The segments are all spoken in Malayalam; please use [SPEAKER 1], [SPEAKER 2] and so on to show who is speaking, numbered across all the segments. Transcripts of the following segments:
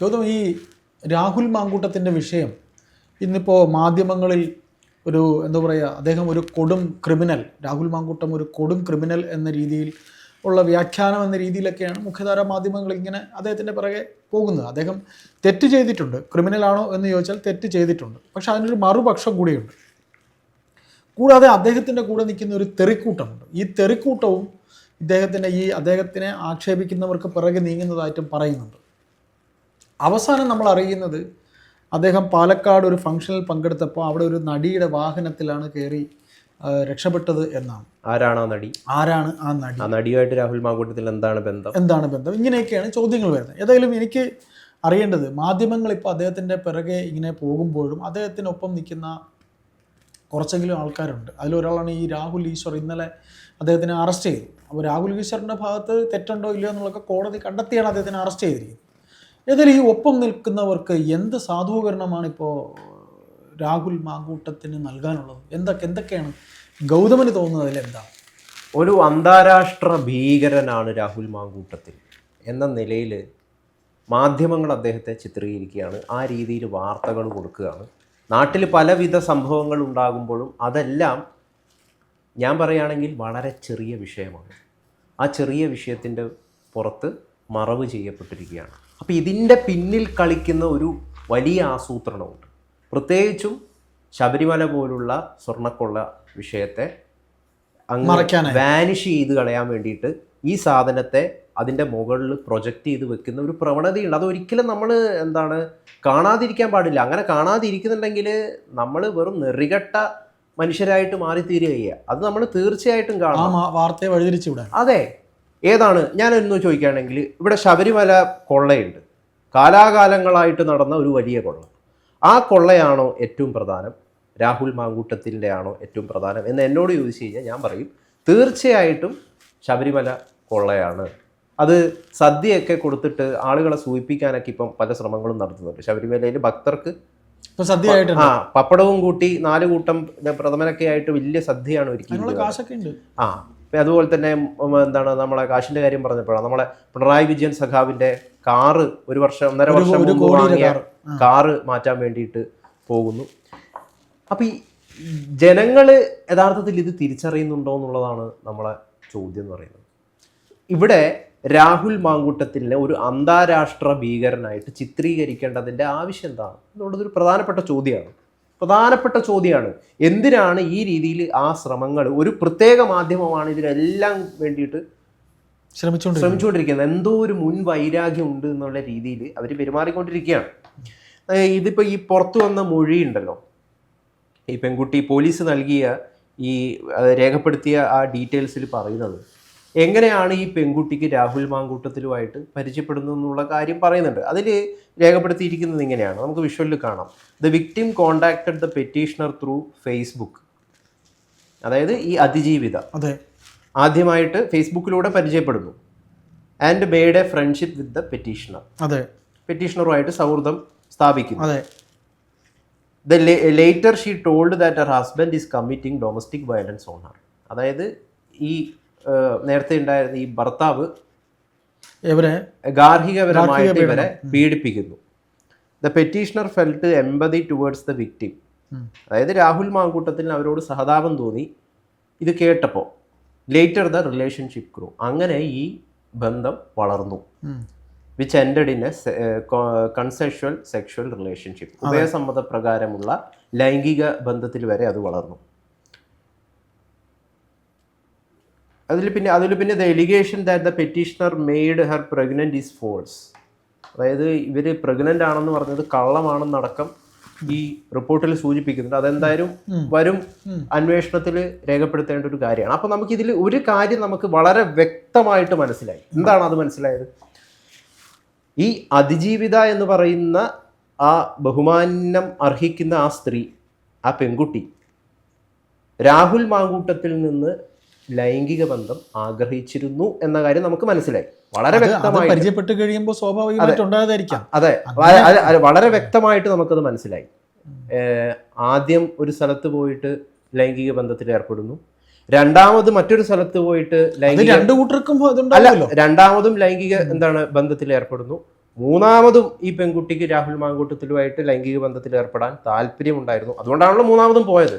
[SPEAKER 1] ഗൗതം ഈ രാഹുൽ മാങ്കൂട്ടത്തിന്റെ വിഷയം ഇന്നിപ്പോൾ മാധ്യമങ്ങളിൽ ഒരു എന്താ പറയുക അദ്ദേഹം ഒരു കൊടും ക്രിമിനൽ രാഹുൽ മാങ്കൂട്ടം ഒരു കൊടും ക്രിമിനൽ എന്ന രീതിയിൽ ഉള്ള വ്യാഖ്യാനം എന്ന രീതിയിലൊക്കെയാണ് മുഖ്യധാര മാധ്യമങ്ങൾ ഇങ്ങനെ അദ്ദേഹത്തിന്റെ പിറകെ പോകുന്നത്. അദ്ദേഹം തെറ്റ് ചെയ്തിട്ടുണ്ട്. ക്രിമിനൽ ആണോ എന്ന് ചോദിച്ചാൽ തെറ്റ് ചെയ്തിട്ടുണ്ട്. പക്ഷേ അതിനൊരു മറുപക്ഷം കൂടിയുണ്ട്. കൂടാതെ അദ്ദേഹത്തിന്റെ കൂടെ നിൽക്കുന്ന ഒരു തെറിക്കൂട്ടമുണ്ട്. ഈ തെറിക്കൂട്ടവും ഇദ്ദേഹത്തിന്റെ ഈ അദ്ദേഹത്തിനെ ആക്ഷേപിക്കുന്നവർക്ക് പിറകെ നീങ്ങുന്നതായിട്ടും പറയുന്നുണ്ട്. അവസാനം നമ്മൾ അറിയുന്നത് അദ്ദേഹം പാലക്കാട് ഒരു ഫംഗ്ഷനിൽ പങ്കെടുത്തപ്പോൾ അവിടെ ഒരു നടിയുടെ വാഹനത്തിലാണ് കയറി രക്ഷപ്പെട്ടത് എന്നാണ്.
[SPEAKER 2] ആരാണ് ആ നടി?
[SPEAKER 1] ആരാണ് ആ നടി?
[SPEAKER 2] ആ നടിയുമായിട്ട് രാഹുൽ മാകൂട്ടത്തിൽ എന്താണ് ബന്ധം?
[SPEAKER 1] എന്താണ് ബന്ധം? ഇങ്ങനെയൊക്കെയാണ് ചോദ്യങ്ങൾ വരുന്നത്. ഏതായാലും എനിക്ക് അറിയേണ്ടത് മാധ്യമങ്ങൾ ഇപ്പോൾ അദ്ദേഹത്തിന്റെ പിറകെ ഇങ്ങനെ പോകുമ്പോഴും അദ്ദേഹത്തിനൊപ്പം നിൽക്കുന്ന കുറച്ചെങ്കിലും ആൾക്കാരുണ്ട്. അതിലൊരാളാണ് ഈ രാഹുൽ ഈശ്വർ. ഇന്നലെ അദ്ദേഹത്തിനെ അറസ്റ്റ് ചെയ്തു. അപ്പോൾ രാഹുൽ ഈശ്വറിന്റെ ഭാഗത്ത് തെറ്റുണ്ടോ ഇല്ലയോ എന്നുള്ളതൊക്കെ കോടതി കണ്ടെത്തിയാണ് അദ്ദേഹത്തിനെ അറസ്റ്റ് ചെയ്തിരിക്കുന്നത്. ഏതായാലും ഈ ഒപ്പം നിൽക്കുന്നവർക്ക് എന്ത് സാധൂകരണമാണ് ഇപ്പോൾ രാഹുൽ മാങ്കൂട്ടത്തിന് നൽകാനുള്ളത്? എന്തൊക്കെ എന്തൊക്കെയാണ് ഗൗതമന് തോന്നുന്നത് അതിലെന്താ
[SPEAKER 2] ഒരു അന്താരാഷ്ട്ര ഭീകരനാണ് രാഹുൽ മാങ്കൂട്ടത്തിൽ എന്ന നിലയിൽ മാധ്യമങ്ങൾ അദ്ദേഹത്തെ ചിത്രീകരിക്കുകയാണ്. ആ രീതിയിൽ വാർത്തകൾ കൊടുക്കുകയാണ്. നാട്ടിൽ പലവിധ സംഭവങ്ങൾ ഉണ്ടാകുമ്പോഴും അതെല്ലാം ഞാൻ പറയുകയാണെങ്കിൽ വളരെ ചെറിയ വിഷയമാണ്. ആ ചെറിയ വിഷയത്തിന്റെ പുറത്ത് മറവ് ചെയ്യപ്പെട്ടിരിക്കുകയാണ്. അപ്പോൾ ഇതിന്റെ പിന്നിൽ കളിക്കുന്ന ഒരു വലിയ ആസൂത്രണമുണ്ട്. പ്രത്യേകിച്ചും ശബരിമല പോലുള്ള സ്വർണക്കൊള്ള വിഷയത്തെ അങ്ങ് വാനിഷ് ചെയ്ത് കളയാൻ വേണ്ടിയിട്ട് ഈ സാധനത്തെ അതിന്റെ മുകളിൽ പ്രൊജക്റ്റ് ചെയ്ത് വെക്കുന്ന ഒരു പ്രവണതയുണ്ട്. അതൊരിക്കലും നമ്മൾ എന്താണ് കാണാതിരിക്കാൻ പാടില്ല. അങ്ങനെ കാണാതിരിക്കുന്നുണ്ടെങ്കിൽ നമ്മൾ വെറും നെറികെട്ട മനുഷ്യരായിട്ട് മാറി തീരുകയ്യ അത് നമ്മൾ തീർച്ചയായിട്ടും കാണാം
[SPEAKER 1] വാർത്തയെ വഴിതിരിച്ചു
[SPEAKER 2] അതെ. ഏതാണ്? ഞാനൊന്ന് ചോദിക്കുകയാണെങ്കിൽ ഇവിടെ ശബരിമല കൊള്ളയുണ്ട്. കാലാകാലങ്ങളായിട്ട് നടന്ന ഒരു വലിയ കൊള്ള. ആ കൊള്ളയാണോ ഏറ്റവും പ്രധാനം? രാഹുൽ മാങ്കൂട്ടത്തിന്റെ ആണോ ഏറ്റവും പ്രധാനം? എന്ന് എന്നോട് ചോദിച്ചു കഴിഞ്ഞാൽ ഞാൻ പറയും തീർച്ചയായിട്ടും ശബരിമല കൊള്ളയാണ്. അത് സദ്യയൊക്കെ കൊടുത്തിട്ട് ആളുകളെ സൂചിപ്പിക്കാനൊക്കെ ഇപ്പം പല ശ്രമങ്ങളും നടത്തുന്നുണ്ട്. ശബരിമലയിൽ ഭക്തർക്ക്
[SPEAKER 1] സദ്യയായിട്ട്
[SPEAKER 2] ആ പപ്പടവും കൂട്ടി നാല് കൂട്ടം പ്രഥമനൊക്കെ ആയിട്ട് വലിയ സദ്യയാണ്
[SPEAKER 1] ഒരുക്കി
[SPEAKER 2] ആ ഇപ്പം അതുപോലെ തന്നെ എന്താണ് നമ്മളെ കാശിന്റെ കാര്യം പറഞ്ഞപ്പോഴാണ്. നമ്മളെ പിണറായി വിജയൻ സഖാവിന്റെ കാറ് ഒരു വർഷം ഒന്നര വർഷം മുമ്പ് വാങ്ങിയ
[SPEAKER 1] കാറ്.
[SPEAKER 2] മാറ്റാൻ വേണ്ടിയിട്ട് പോകുന്നു. അപ്പൊ ഈ ജനങ്ങൾ യഥാർത്ഥത്തിൽ ഇത് തിരിച്ചറിയുന്നുണ്ടോ എന്നുള്ളതാണ് നമ്മളെ ചോദ്യം എന്ന് പറയുന്നത്. ഇവിടെ രാഹുൽ മാങ്കൂട്ടത്തിനെ ഒരു അന്താരാഷ്ട്ര ഭീകരനായിട്ട് ചിത്രീകരിക്കേണ്ടതിന്റെ ആവശ്യം എന്താണ്? എന്നുള്ളത് ഒരു പ്രധാനപ്പെട്ട ചോദ്യമാണ്. പ്രധാനപ്പെട്ട ചോദ്യമാണ്. എന്തിനാണ് ഈ രീതിയിൽ ആ ശ്രമങ്ങൾ? ഒരു പ്രത്യേക മാധ്യമമാണ് ഇതിനെല്ലാം വേണ്ടിയിട്ട്
[SPEAKER 1] ശ്രമിച്ചുകൊണ്ട്
[SPEAKER 2] ശ്രമിച്ചുകൊണ്ടിരിക്കുന്നത്. എന്തോ ഒരു മുൻ വൈരാഗ്യം ഉണ്ട് എന്നുള്ള രീതിയിൽ അവർ പെരുമാറിക്കൊണ്ടിരിക്കുകയാണ്. ഇതിപ്പോൾ ഇതിപ്പോ ഈ പുറത്തു വന്ന മൊഴി ഉണ്ടല്ലോ ഈ പെൺകുട്ടി പോലീസ് നൽകിയ ഈ രേഖപ്പെടുത്തിയ ആ ഡീറ്റെയിൽസിൽ പറയുന്നത് എങ്ങനെയാണ് ഈ പെൺകുട്ടിക്ക് രാഹുൽ മാങ്കൂട്ടത്തിലുമായിട്ട് പരിചയപ്പെടുന്നു എന്നുള്ള കാര്യം പറയുന്നുണ്ട്. അതിൽ രേഖപ്പെടുത്തിയിരിക്കുന്നത് ഇങ്ങനെയാണ്. നമുക്ക് വിഷ്വലിൽ കാണാം. The victim contacted the petitioner through Facebook അതായത് ഈ അതിജീവിത.
[SPEAKER 1] അതെ.
[SPEAKER 2] ആദ്യമായിട്ട് ഫേസ്ബുക്കിലൂടെ പരിചയപ്പെടുന്നു. And made a friendship with the petitioner
[SPEAKER 1] അതെ.
[SPEAKER 2] പെറ്റീഷണറുമായിട്ട് സൗഹൃദം സ്ഥാപിക്കുന്നു.
[SPEAKER 1] അതെ.
[SPEAKER 2] The later she told that her husband is committing domestic violence on her അതായത് ഈ നേരത്തെ ഉണ്ടായിരുന്ന ഈ ഭർത്താവ്
[SPEAKER 1] ഇവരെ
[SPEAKER 2] ഗാർഹികപരമായിട്ട് ഇവരെ പീഡിപ്പിക്കുന്നു. The petitioner felt empathy towards the victim അതായത് രാഹുൽ മാങ്കൂട്ടത്തിന് അവരോട് സഹതാപം തോന്നി. ഇത് കേട്ടപ്പോൾ ലേറ്റർ ദ റിലേഷൻഷിപ്പ് ഗ്രൂ അങ്ങനെ ഈ ബന്ധം വളർന്നു. Which ended in a consensual sexual relationship ഉഭയസമ്മത പ്രകാരമുള്ള ലൈംഗിക ബന്ധത്തിൽ വരെ അത് വളർന്നു. അതിൽ പിന്നെ അതിൽ പിന്നെ the allegation that the petitioner made her pregnant is false അതായത് ഇവർ പ്രഗ്നന്റ് ആണെന്ന് പറഞ്ഞത് കള്ളമാണെന്നടക്കം ഈ റിപ്പോർട്ടിൽ സൂചിപ്പിക്കുന്നുണ്ട്. അതെന്തായാലും വരും അന്വേഷണത്തിൽ രേഖപ്പെടുത്തേണ്ട ഒരു കാര്യമാണ്. അപ്പോൾ നമുക്കിതിൽ ഒരു കാര്യം നമുക്ക് വളരെ വ്യക്തമായിട്ട് മനസ്സിലായി. എന്താണ് അത് മനസ്സിലായത്? ഈ അതിജീവിത എന്ന് പറയുന്ന ആ ബഹുമാനം അർഹിക്കുന്ന ആ സ്ത്രീ ആ പെൺകുട്ടി രാഹുൽ മാങ്കൂട്ടത്തിൽ നിന്ന് ലൈംഗിക ബന്ധം ആഗ്രഹിച്ചിരുന്നു എന്ന കാര്യം നമുക്ക് മനസ്സിലായി. വളരെ വ്യക്തമായി
[SPEAKER 1] പരിചയപ്പെട്ട് കഴിയുമ്പോൾ സ്വാഭാവികമായിട്ട് ഉണ്ടാകാതിരിക്കാം.
[SPEAKER 2] അതെ. വളരെ വ്യക്തമായിട്ട് നമുക്കത് മനസ്സിലായി. ആദ്യം ഒരു സ്ഥലത്ത് പോയിട്ട് ലൈംഗിക ബന്ധത്തിൽ ഏർപ്പെടുന്നു. രണ്ടാമത് മറ്റൊരു സ്ഥലത്ത് പോയിട്ട് ലൈംഗിക
[SPEAKER 1] രണ്ടു കൂട്ടർക്കും
[SPEAKER 2] രണ്ടാമതും ലൈംഗിക എന്താണ് ബന്ധത്തിൽ ഏർപ്പെടുന്നു. മൂന്നാമതും ഈ പെൺകുട്ടിക്ക് രാഹുൽ മാങ്കൂട്ടത്തിലുമായിട്ട് ലൈംഗിക ബന്ധത്തിൽ ഏർപ്പെടാൻ താല്പര്യമുണ്ടായിരുന്നു. അതുകൊണ്ടാണല്ലോ മൂന്നാമതും പോയത്.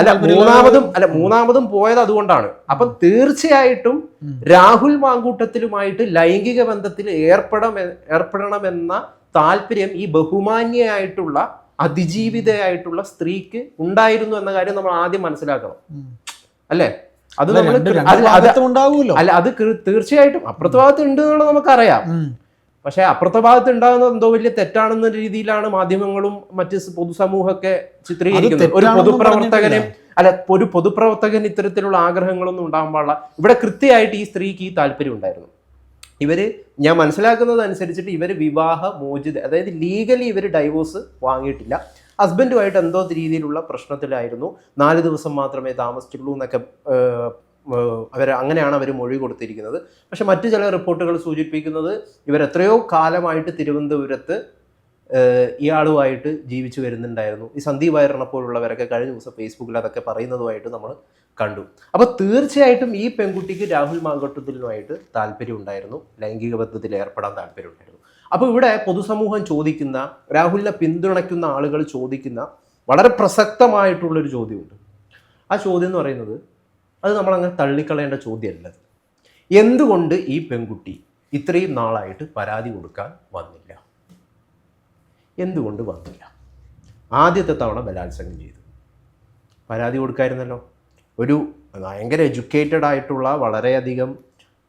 [SPEAKER 1] അല്ല
[SPEAKER 2] മൂന്നാമതും അല്ല മൂന്നാമതും പോയത് അതുകൊണ്ടാണ്. അപ്പൊ തീർച്ചയായിട്ടും രാഹുൽ മാങ്കൂട്ടത്തിലുമായിട്ട് ലൈംഗിക ബന്ധത്തിൽ ഏർപ്പെടം ഏർപ്പെടണമെന്ന താല്പര്യം ഈ ബഹുമാന്യയായിട്ടുള്ള അതിജീവിതയായിട്ടുള്ള സ്ത്രീക്ക് ഉണ്ടായിരുന്നു എന്ന കാര്യം നമ്മൾ ആദ്യം മനസ്സിലാക്കണം. അല്ലേ? അത് നമ്മൾ അല്ല അത് തീർച്ചയായിട്ടും അപ്രത്ഭാഗത്ത് ഭാഗത്ത് ഉണ്ട് എന്നുള്ളത് നമുക്കറിയാം. പക്ഷേ അപ്പുറത്തെ ഭാഗത്ത് ഉണ്ടാകുന്നത് എന്തോ വലിയ തെറ്റാണെന്ന രീതിയിലാണ് മാധ്യമങ്ങളും മറ്റ് പൊതുസമൂഹമൊക്കെ ചിത്രീകരിക്കുന്നത്. ഒരു പൊതുപ്രവർത്തകനെ അല്ല ഒരു പൊതുപ്രവർത്തകൻ ഇത്തരത്തിലുള്ള ആഗ്രഹങ്ങളൊന്നും ഉണ്ടാകാൻ പാടില്ല. ഇവിടെ കൃത്യമായിട്ട് ഈ സ്ത്രീക്ക് ഈ താല്പര്യം ഉണ്ടായിരുന്നു. ഇവർ ഞാൻ മനസ്സിലാക്കുന്നത് അനുസരിച്ചിട്ട് ഇവർ വിവാഹ മോചിത അതായത് ലീഗലി ഇവർ ഡൈവോഴ്സ് വാങ്ങിയിട്ടില്ല. ഹസ്ബൻഡുമായിട്ട് എന്തോ രീതിയിലുള്ള പ്രശ്നത്തിലായിരുന്നു. നാല് ദിവസം മാത്രമേ താമസിച്ചുള്ളൂ എന്നൊക്കെ അവർ അങ്ങനെയാണ് അവർ മൊഴി കൊടുത്തിരിക്കുന്നത്. പക്ഷെ മറ്റു ചില റിപ്പോർട്ടുകൾ സൂചിപ്പിക്കുന്നത് ഇവർ എത്രയോ കാലമായിട്ട് തിരുവനന്തപുരത്ത് ഇയാളുമായിട്ട് ജീവിച്ചു വരുന്നുണ്ടായിരുന്നു. ഈ സന്ദീപ് വയറിനെ പോലുള്ളവരൊക്കെ കഴിഞ്ഞ ദിവസം ഫേസ്ബുക്കിൽ അതൊക്കെ പറയുന്നതുമായിട്ട് നമ്മൾ കണ്ടു. അപ്പോൾ തീർച്ചയായിട്ടും ഈ പെൺകുട്ടിക്ക് രാഹുൽ മാങ്കട്ടത്തിലുമായിട്ട് താല്പര്യം ഉണ്ടായിരുന്നു ലൈംഗിക ബന്ധത്തിൽ ഏർപ്പെടാൻ താല്പര്യം ഉണ്ടായിരുന്നു അപ്പോൾ ഇവിടെ പൊതുസമൂഹം ചോദിക്കുന്ന രാഹുലിനെ പിന്തുണയ്ക്കുന്ന ആളുകൾ ചോദിക്കുന്ന വളരെ പ്രസക്തമായിട്ടുള്ളൊരു ചോദ്യമുണ്ട്. ആ ചോദ്യം എന്ന് പറയുന്നത് അത് നമ്മളങ്ങനെ തള്ളിക്കളയേണ്ട ചോദ്യമല്ല. എന്തുകൊണ്ട് ഈ പെൺകുട്ടി ഇത്രയും നാളായിട്ട് പരാതി കൊടുക്കാൻ വന്നില്ല? എന്തുകൊണ്ട് വന്നില്ല? ആദ്യത്തെ തവണ ബലാത്സംഗം ചെയ്തു. പരാതി കൊടുക്കായിരുന്നല്ലോ. ഒരു ഭയങ്കര എഡ്യൂക്കേറ്റഡ് ആയിട്ടുള്ള വളരെയധികം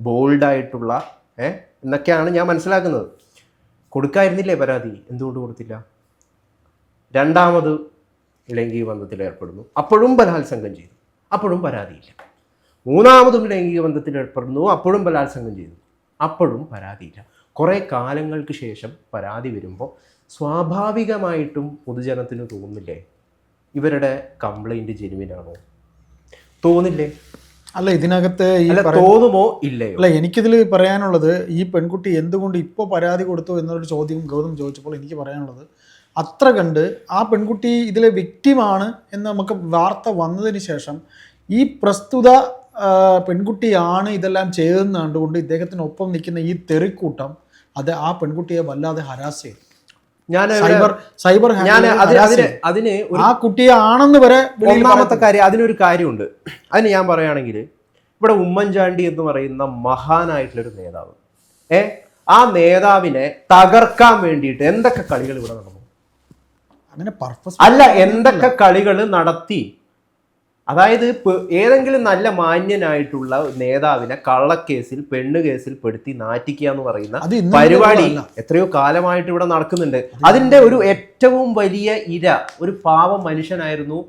[SPEAKER 2] ബോൾഡായിട്ടുള്ള ഏ എന്നൊക്കെയാണ് ഞാൻ മനസ്സിലാക്കുന്നത്. കൊടുക്കായിരുന്നില്ലേ പരാതി? എന്തുകൊണ്ട് കൊടുത്തില്ല? രണ്ടാമത് ഇളങ്കി ബന്ധത്തിൽ ഏർപ്പെടുന്നു. അപ്പോഴും ബലാത്സംഗം ചെയ്തു. അപ്പോഴും പരാതിയില്ല. മൂന്നാമതും ലൈംഗിക ബന്ധത്തിൽ ഏർപ്പെടുന്നു. അപ്പോഴും ബലാത്സംഗം ചെയ്തു അപ്പോഴും പരാതിയില്ല. കുറേ കാലങ്ങൾക്ക് ശേഷം പരാതി വരുമ്പോൾ സ്വാഭാവികമായിട്ടും പൊതുജനത്തിന് തോന്നില്ലേ? ഇവരുടെ കംപ്ലൈന്റ് ജെനുവിനാണോ തോന്നില്ലേ?
[SPEAKER 1] അല്ല ഇതിനകത്ത്
[SPEAKER 2] തോന്നുമോ? ഇല്ലയോ?
[SPEAKER 1] അല്ല എനിക്കിതിൽ പറയാനുള്ളത് ഈ പെൺകുട്ടി എന്തുകൊണ്ട് ഇപ്പോൾ പരാതി കൊടുത്തു എന്നൊരു ചോദ്യം ഗൗതം ചോദിച്ചപ്പോൾ എനിക്ക് പറയാനുള്ളത് അത്ര കണ്ട് ആ പെൺകുട്ടി ഇതിലെ വിക്റ്റിമാണ് എന്ന് നമുക്ക് വാർത്ത വന്നതിന് ശേഷം ഈ പ്രസ്തുത പെൺകുട്ടിയാണ് ഇതെല്ലാം ചെയ്തതെന്ന് കണ്ടുകൊണ്ട് ഇദ്ദേഹത്തിനൊപ്പം നിൽക്കുന്ന ഈ തെറിക്കൂട്ടം അത് ആ പെൺകുട്ടിയെ വല്ലാതെ ഹരാസ് ചെയ്തു.
[SPEAKER 2] ഞാൻ
[SPEAKER 1] സൈബർ സൈബർ
[SPEAKER 2] ഞാൻ അതിന് അതിന്
[SPEAKER 1] ആ കുട്ടിയെ ആണെന്ന് വരെ
[SPEAKER 2] ഒന്നാമത്തെ കാര്യം അതിനൊരു കാര്യമുണ്ട്. അതിന് ഞാൻ പറയുകയാണെങ്കിൽ ഇവിടെ ഉമ്മൻചാണ്ടി എന്ന് പറയുന്ന മഹാനായിട്ടുള്ളൊരു നേതാവ്. ഏ? ആ നേതാവിനെ തകർക്കാൻ വേണ്ടിയിട്ട് എന്തൊക്കെ കളികൾ ഇവിടെ നടന്നു?
[SPEAKER 1] അങ്ങനെ പർപ്പസ്
[SPEAKER 2] അല്ല എന്തൊക്കെ കളികൾ നടത്തി? അതായത് ഏതെങ്കിലും നല്ല മാന്യനായിട്ടുള്ള നേതാവിനെ കള്ളക്കേസിൽ പെണ്ണ് കേസിൽ പെടുത്തി നാറ്റിക്കുക എന്ന് പറയുന്ന പരിപാടി എത്രയോ കാലമായിട്ട് ഇവിടെ നടക്കുന്നുണ്ട്. അതിന്റെ ഒരു ഏറ്റവും വലിയ ഇര ഒരു പാവ മനുഷ്യനായിരുന്നു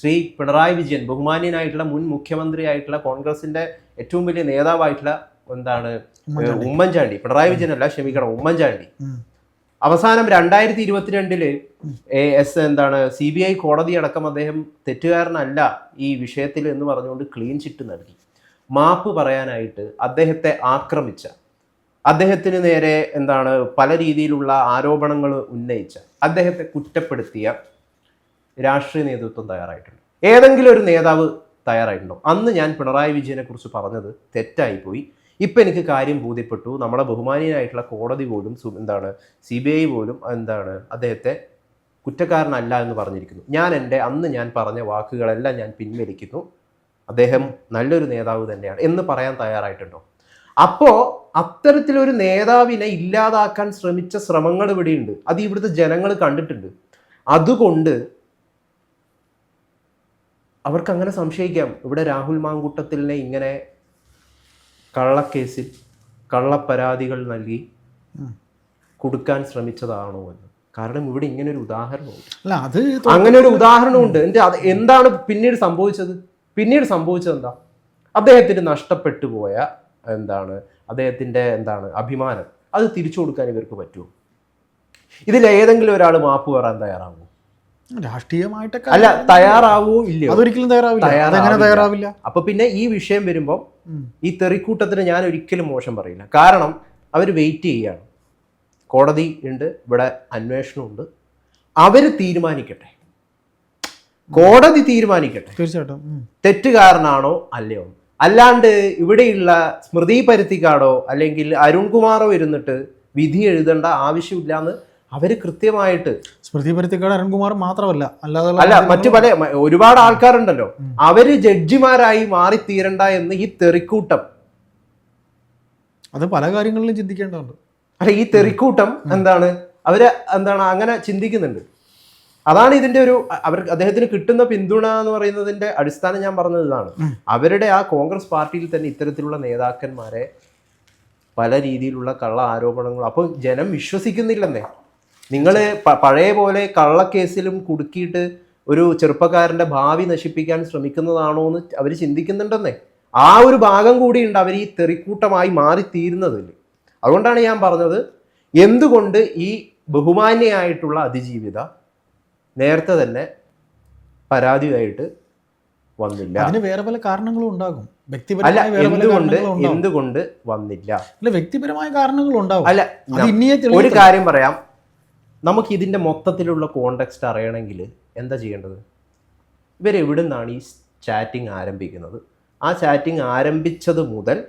[SPEAKER 2] ശ്രീ പിണറായി വിജയൻ. ബഹുമാന്യനായിട്ടുള്ള മുൻ മുഖ്യമന്ത്രി ആയിട്ടുള്ള കോൺഗ്രസിന്റെ ഏറ്റവും വലിയ നേതാവായിട്ടുള്ള എന്താണ്
[SPEAKER 1] ഉമ്മൻചാണ്ടി.
[SPEAKER 2] പിണറായി വിജയൻ അല്ല ക്ഷമിക്കണം ഉമ്മൻചാണ്ടി. അവസാനം രണ്ടായിരത്തി ഇരുപത്തിരണ്ടിൽ എസ് എന്താണ് സി ബി ഐ കോടതി അടക്കം അദ്ദേഹം തെറ്റുകാരനല്ല ഈ വിഷയത്തിൽ എന്ന് പറഞ്ഞുകൊണ്ട് ക്ലീൻ ചിറ്റ് നൽകി. മാപ്പ് പറയാനായിട്ട് അദ്ദേഹത്തെ ആക്രമിച്ച അദ്ദേഹത്തിന് നേരെ എന്താണ് പല രീതിയിലുള്ള ആരോപണങ്ങൾ ഉന്നയിച്ച അദ്ദേഹത്തെ കുറ്റപ്പെടുത്തിയ രാഷ്ട്രീയ നേതൃത്വം തയ്യാറായിട്ടുണ്ട്. ഏതെങ്കിലും ഒരു നേതാവ് തയ്യാറായിട്ടുണ്ടോ? അന്ന് ഞാൻ പിണറായി വിജയനെ കുറിച്ച് പറഞ്ഞത് തെറ്റായിപ്പോയി. ഇപ്പം എനിക്ക് കാര്യം ബോധ്യപ്പെട്ടു. നമ്മളെ ബഹുമാനീയനായിട്ടുള്ള കോടതി പോലും എന്താണ് സി ബി ഐ പോലും എന്താണ് അദ്ദേഹത്തെ കുറ്റക്കാരനല്ല എന്ന് പറഞ്ഞിരിക്കുന്നു. ഞാൻ എന്റെ അന്ന് ഞാൻ പറഞ്ഞ വാക്കുകളെല്ലാം ഞാൻ പിൻവലിക്കുന്നു. അദ്ദേഹം നല്ലൊരു നേതാവ് തന്നെയാണ് എന്ന് പറയാൻ തയ്യാറായിട്ടുണ്ടോ? അപ്പോൾ അത്തരത്തിലൊരു നേതാവിനെ ഇല്ലാതാക്കാൻ ശ്രമിച്ച ശ്രമങ്ങൾ ഇവിടെയുണ്ട്. അത് ഇവിടുത്തെ ജനങ്ങൾ കണ്ടിട്ടുണ്ട്. അതുകൊണ്ട് അവർക്ക് അങ്ങനെ സംശയിക്കാം. ഇവിടെ രാഹുൽ മാങ്കൂട്ടത്തിലിനെ ഇങ്ങനെ കള്ളക്കേസിൽ കള്ളപ്പരാതികൾ നൽകി. കൊടുക്കാൻ ശ്രമിച്ചതാണോ എന്ന്. കാരണം ഇവിടെ ഇങ്ങനെ ഒരു ഉദാഹരണമുണ്ട്.
[SPEAKER 1] അല്ല അത്
[SPEAKER 2] അങ്ങനെ ഒരു ഉദാഹരണമുണ്ട്. എന്റെ അത് എന്താണ് പിന്നീട് സംഭവിച്ചത്? പിന്നീട് സംഭവിച്ചത് എന്താ? അദ്ദേഹത്തിന് നഷ്ടപ്പെട്ടു പോയ എന്താണ്? അദ്ദേഹത്തിന്റെ എന്താണ്? അഭിമാനം. അത് തിരിച്ചു കൊടുക്കാൻ ഇവർക്ക് പറ്റുമോ? ഇതിൽ ഏതെങ്കിലും ഒരാൾ മാപ്പ് പറയാൻ തയ്യാറാവുമോ
[SPEAKER 1] രാഷ്ട്രീയമായിട്ടൊക്കെ
[SPEAKER 2] അല്ല തയ്യാറാവോ ഇല്ല
[SPEAKER 1] അതൊരിക്കലും തയ്യാറാവില്ല.
[SPEAKER 2] തയ്യാറാവില്ല. അപ്പൊ പിന്നെ ഈ വിഷയം വരുമ്പോൾ. ഈ തെറിക്കൂട്ടത്തിന് ഞാൻ ഒരിക്കലും മോശം പറയില്ല. കാരണം അവർ വെയിറ്റ് ചെയ്യുകയാണ്. കോടതി ഉണ്ട് ഇവിടെ അന്വേഷണമുണ്ട് അവർ തീരുമാനിക്കട്ടെ. കോടതി തീരുമാനിക്കട്ടെ.
[SPEAKER 1] തീർച്ചയായിട്ടും.
[SPEAKER 2] തെറ്റുകാരനാണോ അല്ലയോ? അല്ലാണ്ട് ഇവിടെയുള്ള സ്മൃതി പരുത്തിക്കാടോ അല്ലെങ്കിൽ അരുൺകുമാറോ ഇരുന്നിട്ട് വിധി എഴുതേണ്ട ആവശ്യമില്ല എന്ന് അവർ കൃത്യമായിട്ട്
[SPEAKER 1] സ്മൃതി പരുത്തിക്കാട് അരുൺകുമാർ മാത്രമല്ല അല്ലാതെ
[SPEAKER 2] അല്ല മറ്റു പല ഒരുപാട് ആൾക്കാരുണ്ടല്ലോ. അവർ ജഡ്ജിമാരായി മാറിത്തീരണ്ട എന്ന് ഈ തെറിക്കൂട്ടം.
[SPEAKER 1] അത് പല കാര്യങ്ങളിലും ചിന്തിക്കേണ്ടതുണ്ട്.
[SPEAKER 2] അല്ല ഈ തെറിക്കൂട്ടം എന്താണ്? അവർ എന്താണ് അങ്ങനെ ചിന്തിക്കുന്നുണ്ട്. അതാണ് ഇതിന്റെ ഒരു അവർ അദ്ദേഹത്തിന് കിട്ടുന്ന പിന്തുണ എന്ന് പറയുന്നതിന്റെ അടിസ്ഥാനം ഞാൻ പറഞ്ഞത് ഇതാണ്. അവരുടെ ആ കോൺഗ്രസ് പാർട്ടിയിൽ തന്നെ ഇത്തരത്തിലുള്ള നേതാക്കന്മാരെ പല രീതിയിലുള്ള കള്ള ആരോപണങ്ങൾ അപ്പോൾ ജനം വിശ്വസിക്കുന്നില്ലെന്നേ. നിങ്ങൾ പഴയ പോലെ കള്ളക്കേസിലും കുടുക്കിയിട്ട് ഒരു ചെറുപ്പക്കാരന്റെ ഭാവി നശിപ്പിക്കാൻ ശ്രമിക്കുന്നതാണോ എന്ന് അവർ ചിന്തിക്കുന്നുണ്ടെന്നേ. ആ ഒരു ഭാഗം കൂടിയുണ്ട് അവർ ഈ തെറിക്കൂട്ടമായി മാറിത്തീരുന്നതിൽ അതുകൊണ്ടാണ് ഞാൻ പറഞ്ഞത് എന്തുകൊണ്ട് ഈ ബഹുമാന്യയായിട്ടുള്ള അതിജീവിത നേരത്തെ തന്നെ പരാതിയായിട്ട് വന്നില്ല.
[SPEAKER 1] അതിന് വേറെ പല കാരണങ്ങളും ഉണ്ടാകും. വ്യക്തിപരമായ
[SPEAKER 2] എന്തുകൊണ്ട് എന്തുകൊണ്ട് വന്നില്ല?
[SPEAKER 1] അല്ല വ്യക്തിപരമായ കാരണങ്ങൾ ഉണ്ടാവും
[SPEAKER 2] അല്ല ഒരു കാര്യം പറയാം. നമുക്ക് ഇതിന്റെ മൊത്തത്തിലുള്ള കോണ്ടെക്സ്റ്റ് അറിയണമെങ്കിൽ എന്താ ചെയ്യേണ്ടത്? ഇവരെവിടെ നിന്നാണ് ഈ ചാറ്റിംഗ് ആരംഭിക്കുന്നത്? ആ ചാറ്റിംഗ് ആരംഭിച്ചത് മുതൽ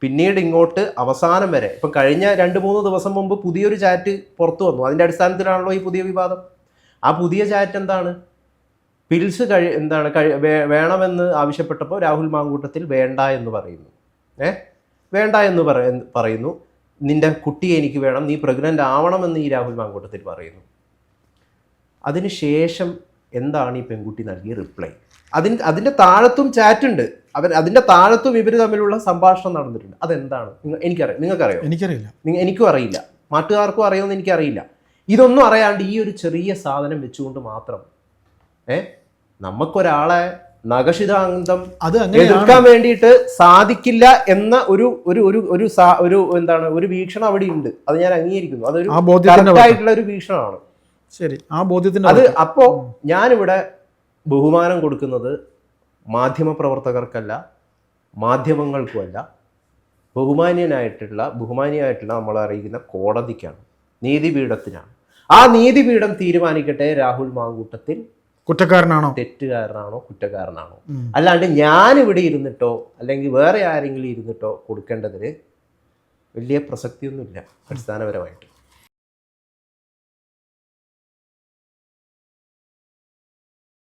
[SPEAKER 2] പിന്നീട് ഇങ്ങോട്ട് അവസാനം വരെ ഇപ്പം കഴിഞ്ഞ രണ്ട് മൂന്ന് ദിവസം മുമ്പ് പുതിയൊരു ചാറ്റ് പുറത്തു വന്നു. അതിന്റെ അടിസ്ഥാനത്തിലാണല്ലോ ഈ പുതിയ വിവാദം. ആ പുതിയ ചാറ്റ് എന്താണ്? പിൽസ് കഴി എന്താണ് കഴി വേണമെന്ന് ആവശ്യപ്പെട്ടപ്പോൾ രാഹുൽ മാങ്കൂട്ടത്തിൽ വേണ്ട എന്ന് പറയുന്നു. ഏ? വേണ്ട എന്ന് പറയുന്നു. നിന്റെ കുട്ടിയെ എനിക്ക് വേണം നീ പ്രഗ്നന്റ് ആവണമെന്ന് ഈ രാഹുൽ മാങ്കൂട്ടത്തിൽ പറയുന്നു. അതിനുശേഷം എന്താണ് ഈ പെൺകുട്ടി നൽകിയ റിപ്ലൈ അതിന് അതിന്റെ താഴത്തും ചാറ്റുണ്ട് അവർ അതിന്റെ താഴത്തും ഇവർ തമ്മിലുള്ള സംഭാഷണം നടന്നിട്ടുണ്ട്. അതെന്താണ്? എനിക്കറിയാം. നിങ്ങൾക്കറിയാം?
[SPEAKER 1] എനിക്കറിയില്ല.
[SPEAKER 2] എനിക്കും അറിയില്ല. നാട്ടുകാർക്കും അറിയുമെന്ന് എനിക്കറിയില്ല. ഇതൊന്നും അറിയാണ്ട് ഈ ഒരു ചെറിയ സാധനം വെച്ചുകൊണ്ട് മാത്രം ഏ? നമുക്കൊരാളെ നഖശിതാന്തം
[SPEAKER 1] അത്
[SPEAKER 2] എതിർക്കാൻ വേണ്ടിയിട്ട് സാധിക്കില്ല എന്ന ഒരു ഒരു ഒരു ഒരു ഒരു എന്താണ് ഒരു വീക്ഷണം അവിടെ ഉണ്ട് അത് ഞാൻ അംഗീകരിക്കുന്നു. അതൊരു ആയിട്ടുള്ള ഒരു വീക്ഷണമാണ്.
[SPEAKER 1] ശരി ആ ബോധ്യത്തിന്
[SPEAKER 2] അത്. അപ്പോ ഞാനിവിടെ ബഹുമാനം കൊടുക്കുന്നത് മാധ്യമ പ്രവർത്തകർക്കല്ല മാധ്യമങ്ങൾക്കുമല്ല. ബഹുമാന്യനായിട്ടുള്ള ബഹുമാനിയായിട്ടുള്ള നമ്മളെ അറിയിക്കുന്ന കോടതിക്കാണ് നീതിപീഠത്തിനാണ്. ആ നീതിപീഠം തീരുമാനിക്കട്ടെ രാഹുൽ മാങ്കൂട്ടത്തിൽ.
[SPEAKER 1] കുറ്റക്കാരനാണോ?
[SPEAKER 2] തെറ്റുകാരനാണോ കുറ്റക്കാരനാണോ? അല്ലാണ്ട് ഞാൻ ഇവിടെ ഇരുന്നിട്ടോ അല്ലെങ്കിൽ വേറെ ആരെങ്കിലും ഇരുന്നിട്ടോ കൊടുക്കേണ്ടതിന് വലിയ പ്രസക്തിയൊന്നുമില്ല അടിസ്ഥാനപരമായിട്ട്.